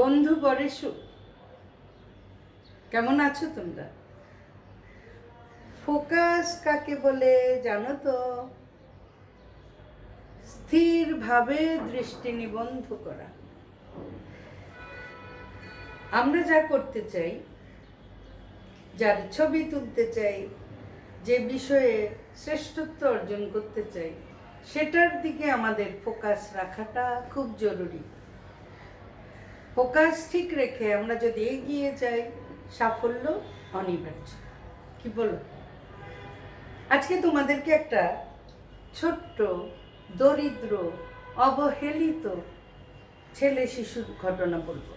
বন্ধু পরে সুখ কেমন আছো তোমরা? ফোকাস কাকে বলে জানো তো? স্থিরভাবে দৃষ্টি নিবন্ধ করা। আমরা যা করতে চাই, যার ছবি তুলতে চাই, যে বিষয়ে শ্রেষ্ঠত্ব অর্জন করতে চাই, সেটার দিকে আমাদের ফোকাস রাখাটা খুব জরুরি। ফোকাস ঠিক রেখে আমরা যদি এগিয়ে যাই, সাফল্য অনিবার্য। কি বলো? আজকে তোমাদেরকে একটা ছোট্ট, দরিদ্র, অবহেলিত ছেলে শিশুর ঘটনা বলব।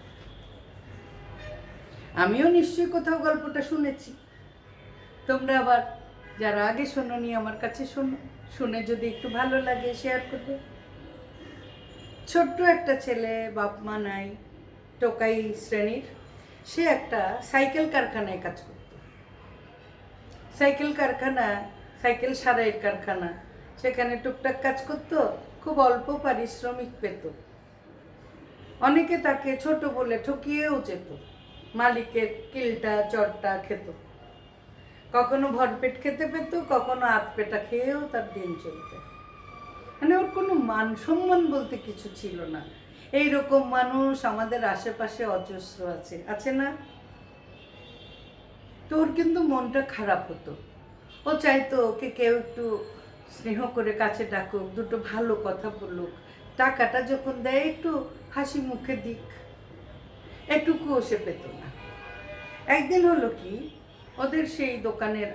আমিও নিশ্চয়ই কোথাও গল্পটা শুনেছি। তোমরা আবার যারা আগে শোনোনি আমার কাছে শোনো। শুনে যদি একটু ভালো লাগে শেয়ার করবে। ছোট্ট একটা ছেলে, বাপ মা নাই। টোকাই শ্রেণির, সে একটা সাইকেল কারখানায় কাজ করত। সাইকেল কারখানা, সাইকেল সারাইয়ের কারখানা, সেখানে টুকটাক কাজ করত, খুব অল্প পারিশ্রমিক পেত। অনেকে তাকে ছোট বলে ঠকিয়েও যেত, মালিকের কিলটা চটটা খেত। কখনো ভরপেট খেতে পেত, কখনো আধ পেটা খেয়েও তার দিন চলত। মানে ওর কোনো মান সম্মান বলতে কিছু ছিল না। এই রকম মানুষ আমাদের আশেপাশে অজস্র আছে। আছে না? তো ওর কিন্তু মনটা খারাপ হতো। ও চাইতো ওকে কেউ একটু স্নেহ করে কাছে ডাকুক, দুটো ভালো কথা বলুক। টাকাটা যখন দেয় একটু হাসি মুখে দিক। একটুকুও সে পেত না। একদিন হলো কি, ওদের সেই দোকানের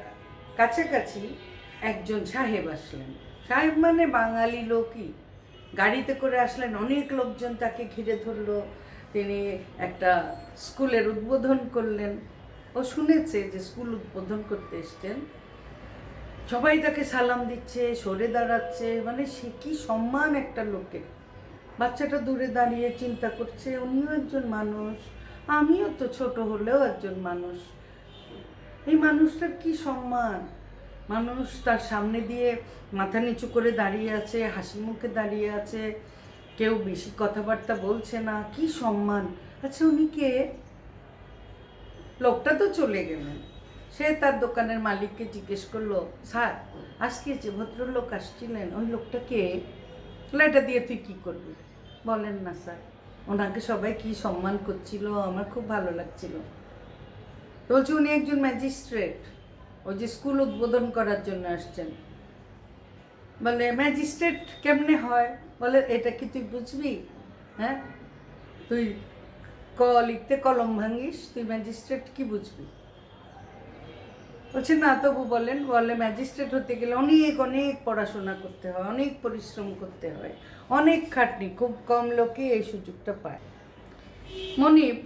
কাছাকাছি একজন সাহেব আসলেন। সাহেব মানে বাঙালি লোকই। গাড়িতে করে আসলেন, অনেক লোকজন তাকে ঘিরে ধরলো। তিনি একটা স্কুলের উদ্বোধন করলেন। ও শুনেছে যে স্কুল উদ্বোধন করতে এসছেন। সবাই তাকে সালাম দিচ্ছে, সরে দাঁড়াচ্ছে। মানে সে কি সম্মান একটা লোকের। বাচ্চাটা দূরে দাঁড়িয়ে চিন্তা করছে, উনিও একজন মানুষ, আমিও তো ছোট হলেও একজন মানুষ। এই মানুষটার কি সম্মান? মানুষ তার সামনে দিয়ে মাথা নিচু করে দাঁড়িয়ে আছে হাসি মুখে দাঁড়িয়ে আছে, কেউ বেশি কথাবার্তা বলছে না, কি সম্মান। আচ্ছা উনি কে? লোকটা তো চলে গেলেন। সে তার দোকানের মালিককে জিজ্ঞেস করল, স্যার, আজকে যে ভদ্রলোক আসছিলেন, ওই লোকটা কে? দিয়ে তুই কি করবি? বলেন, না, স্যার, ওনাকে সবাই কি সম্মান করছিল, আমার খুব ভালো লাগছিল। বলছে, উনি একজন ম্যাজিস্ট্রেট। ওই যে স্কুল উদ্বোধন করার জন্য আসছেন। বলে, ম্যাজিস্ট্রেট কেমনে হয়? বলে, এটা কি তুই বুঝবি? হ্যাঁ? তুই ক লিখতে কলম ভাঙিস, তুই ম্যাজিস্ট্রেট কি বুঝবি? বলছে, না, তবু বলেন। বলে, ম্যাজিস্ট্রেট হতে গেলে অনেক অনেক পড়াশোনা করতে হয়, অনেক পরিশ্রম করতে হয়, অনেক খাটনি, খুব কম লোকে এই সুযোগটা পায়। মনিব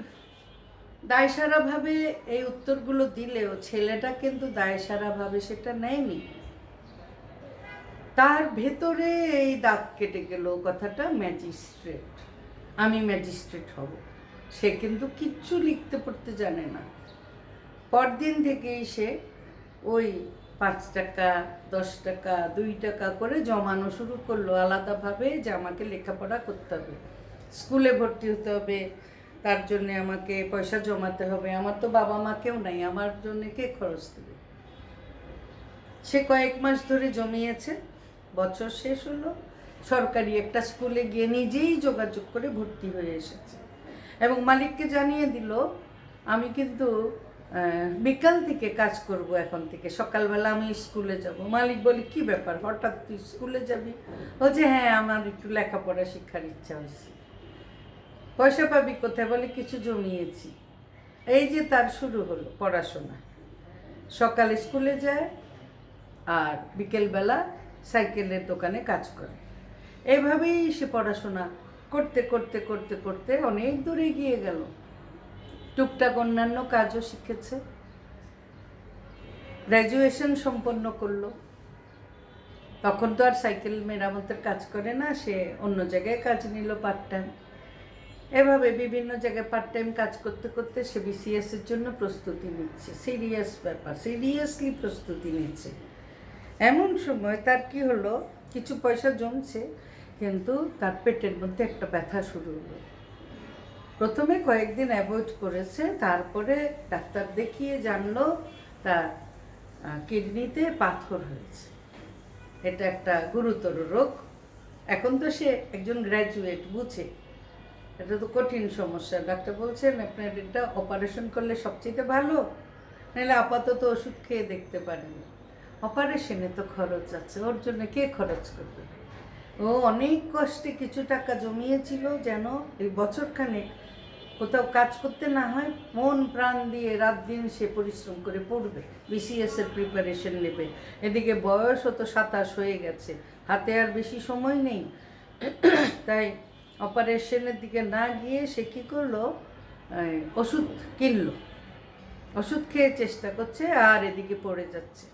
দায়সারাভাবে এই উত্তরগুলো দিলেও ছেলেটা কিন্তু দায়সারাভাবে সেটা নেয়নি। তার ভেতরে এই দাগ কেটে গেল কথাটা ম্যাজিস্ট্রেট। আমি ম্যাজিস্ট্রেট হব। সে কিন্তু কিচ্ছু লিখতে পড়তে জানে না। পরদিন থেকেই সে ওই পাঁচ টাকা, দশ টাকা, দুই টাকা করে জমানো শুরু করল। আলাদাভাবে যে আমাকে লেখাপড়া করতে হবে। স্কুলে ভর্তি হতে হবে। তার জন্যে আমাকে পয়সা জমাতে হবে। আমার তো বাবা মা কেউ নাই, আমার জন্য কে খরচ দেবে? সে কয়েক মাস ধরে জমিয়েছে, বছর শেষ হলো, সরকারি একটা স্কুলে গিয়ে নিজেই যোগাযোগ করে ভর্তি হয়ে এসেছে। এবং মালিককে জানিয়ে দিল, আমি কিন্তু বিকাল থেকে কাজ করব এখন থেকে, সকালবেলা আমি স্কুলে যাব। মালিক বলি, কি ব্যাপার? হঠাৎ তুই স্কুলে যাবি? ও যে হ্যাঁ আমার একটু লেখাপড়া শিক্ষার ইচ্ছা হয়েছে। পয়সা পাবি কোথায় বলে কিছু জমিয়েছি। এই যে তার শুরু হলো পড়াশোনা। সকালে স্কুলে যায় আর বিকেলবেলা সাইকেলের দোকানে কাজ করে। এইভাবেই সে পড়াশোনা করতে করতে করতে করতে অনেক দূরে গিয়ে গেল। টুকটাক অন্যান্য কাজও শিখেছে। গ্র্যাজুয়েশন সম্পন্ন করল। তখন তো আর সাইকেল মেরামতের কাজ করে না, সে অন্য জায়গায় কাজ নিল পার্ট টাইম এভাবে বিভিন্ন জায়গায় পার্ট টাইম কাজ করতে করতে সে বিসিএস এর জন্য প্রস্তুতি নিচ্ছে সিরিয়াস ব্যাপার সিরিয়াসলি প্রস্তুতি নিচ্ছে। এমন সময় তার কি হলো, কিছু পয়সা জমছে, কিন্তু তার পেটের মধ্যে একটা ব্যথা শুরু হলো। প্রথমে কয়েকদিন অ্যাভয়েড করেছে, তারপরে ডাক্তার দেখিয়ে জানলো তার কিডনিতে পাথর হয়েছে। এটা একটা গুরুতর রোগ। এখন তো সে একজন গ্র্যাজুয়েট বুঝে। এটা তো কঠিন সমস্যা। ডাক্তার বলছেন আপনার এটা অপারেশন করলে সবচেয়ে ভালো, নাহলে আপাতত ওষুধ খেয়ে দেখতে পারেন। অপারেশনে তো খরচ আছে, ওর জন্য কে খরচ করবে? ও অনেক কষ্টে কিছু টাকা জমিয়েছিল যেন এই বছরখানে কোথাও কাজ করতে না হয়, মন প্রাণ দিয়ে রাত দিন সে পরিশ্রম করে পড়বে বিসিএস এর প্রিপারেশন নেবে। এদিকে বয়সও তো সাতাশ হয়ে গেছে, হাতে আর বেশি সময় নেই। তাই অপারেশনের দিকে না গিয়ে সে কী করল? ওষুধ কিনলো। ওষুধ খেয়ে চেষ্টা করছে, আর এদিকে পড়ে যাচ্ছে।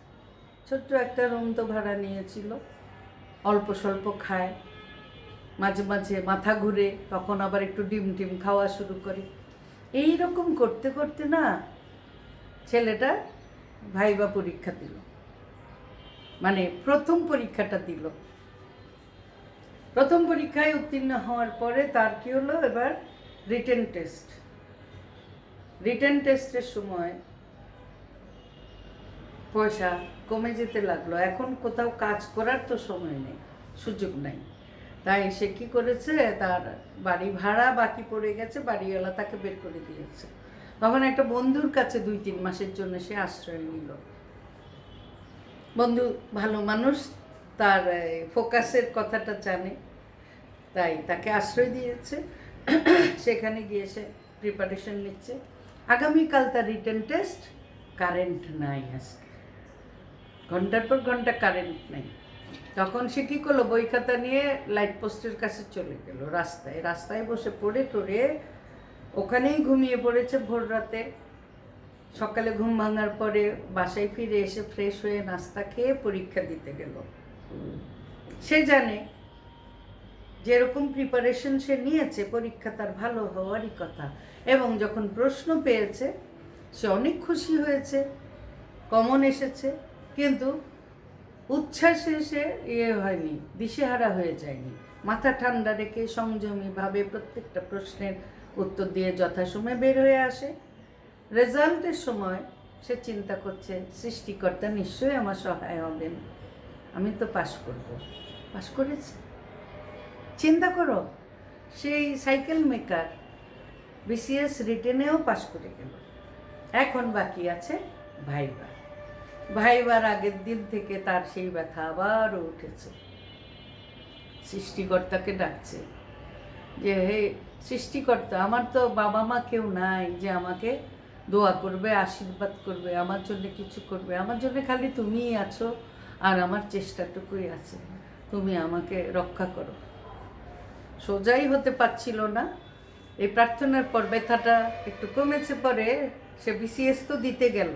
ছোট্ট একটা রুম তো ভাড়া নিয়েছিল। অল্প স্বল্প খায়। মাঝে মাঝে মাথা ঘুরে, তখন আবার একটু ডিম টিম খাওয়া শুরু করে। এই রকম করতে করতে না ছেলেটা ভাইবা পরীক্ষা দিল। মানে প্রথম পরীক্ষাটা দিল। প্রথম পরীক্ষায় উত্তীর্ণ হওয়ার পরে তার কি হলো? এবার রিটেন টেস্ট রিটেন টেস্টের সময় পয়সা কমে যেতে লাগল। এখন কোথাও কাজ করার তো সময় নেই, সুযোগ নেই। তাই সে কি করেছে? তার বাড়ি ভাড়া বাকি পড়ে গেছে, বাড়িওয়ালা তাকে বের করে দিয়েছে। তখন একটা বন্ধুর কাছে দুই তিন মাসের জন্য সে আশ্রয় নিল। বন্ধু ভালো মানুষ তার ফোকাসের কথাটা জানে। তাই তাকে আশ্রয় দিয়েছে। সেখানে গিয়ে সে প্রিপারেশন নিচ্ছে। আগামীকাল তার রিটার্ন টেস্ট কারেন্ট নাই আজকে। ঘণ্টার পর ঘণ্টা কারেন্ট নেই। তখন সে কী করল? বই খাতা নিয়ে লাইট পোস্টের কাছে চলে গেল রাস্তায়। রাস্তায় বসে পড়ে টড়ে ওখানেই ঘুমিয়ে পড়েছে ভোর রাতে। সকালে ঘুম ভাঙার পরে বাসায় ফিরে এসে ফ্রেশ হয়ে নাস্তা খেয়ে পরীক্ষা দিতে গেল। সে জানে যেরকম প্রিপারেশন সে নিয়েছে, পরীক্ষা তার ভালো হওয়ারই কথা। এবং যখন প্রশ্ন পেয়েছে, সে অনেক খুশি হয়েছে, কমন এসেছে, কিন্তু উচ্ছ্বাসে সে ইয়ে হয়নি, দিশেহারা হয়ে যায়নি। মাথা ঠান্ডা রেখে সংযমীভাবে প্রত্যেকটা প্রশ্নের উত্তর দিয়ে যথাসময়ে বের হয়ে আসে। রেজাল্টের সময় সে চিন্তা করছে, সৃষ্টিকর্তা নিশ্চয়ই আমার সহায় হবেন। আমি তো পাশ করব। পাশ করেছি। চিন্তা করো, সেই সাইকেল মেকার বিসিএস রিটেনেও পাশ করে গেল। এখন বাকি আছে ভাইবা ভাইবার আগের দিন থেকে তার সেই ব্যথা আবারও উঠেছে। সৃষ্টিকর্তাকে ডাকছে যে, হে সৃষ্টিকর্তা, আমার তো বাবা মা কেউ নাই যে আমাকে দোয়া করবে, আশীর্বাদ করবে, আমার জন্য কিছু করবে। আমার জন্য খালি তুমিই আছো। আর আমার চেষ্টাটুকুই আছে। তুমি আমাকে রক্ষা করো। সোজাই হতে পারছিল না। এই প্রার্থনার পর ব্যথাটা একটু কমেছে পরে সে বিসিএস তো দিতে গেল।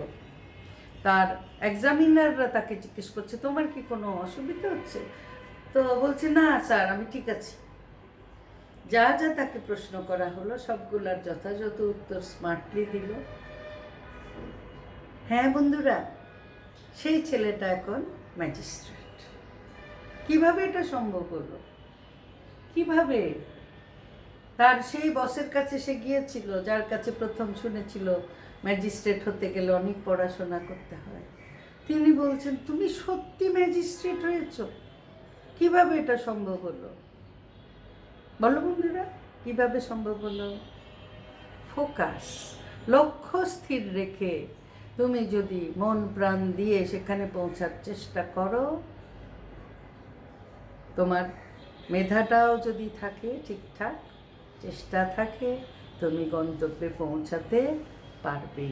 তার এক্সামিনাররা তাকে জিজ্ঞেস করছে, তোমার কি কোনো অসুবিধা হচ্ছে? তো বলছে, না স্যার, আমি ঠিক আছি। যা যা তাকে প্রশ্ন করা হলো, সবগুলার যথাযথ উত্তর স্মার্টলি দিল। হ্যাঁ বন্ধুরা সেই ছেলেটা এখন ম্যাজিস্ট্রেট কীভাবে এটা সম্ভব হলো? কীভাবে? তার সেই বসের কাছে সে গিয়েছিল, যার কাছে প্রথম শুনেছিল ম্যাজিস্ট্রেট হতে গেলে অনেক পড়াশোনা করতে হয়। তিনি বলছেন, তুমি সত্যি ম্যাজিস্ট্রেট হয়েছ? কীভাবে এটা সম্ভব হলো? বলো বন্ধুরা, কীভাবে সম্ভব হলো? ফোকাস, লক্ষ্য স্থির রেখে তুমি যদি মন প্রাণ দিয়ে সেখানে পৌঁছার চেষ্টা করো, তোমার মেধাটাও যদি থাকে, ঠিকঠাক চেষ্টা থাকে, তুমি গন্তব্যে পৌঁছাতে পারবে।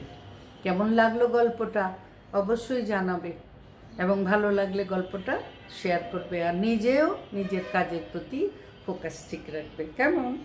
কেমন লাগল গল্পটা? অবশ্যই জানাবে। এবং ভালো লাগলে গল্পটা শেয়ার করবে আর নিজেও নিজের কাজের প্রতি ফোকাস ঠিক রাখবে। কেমন?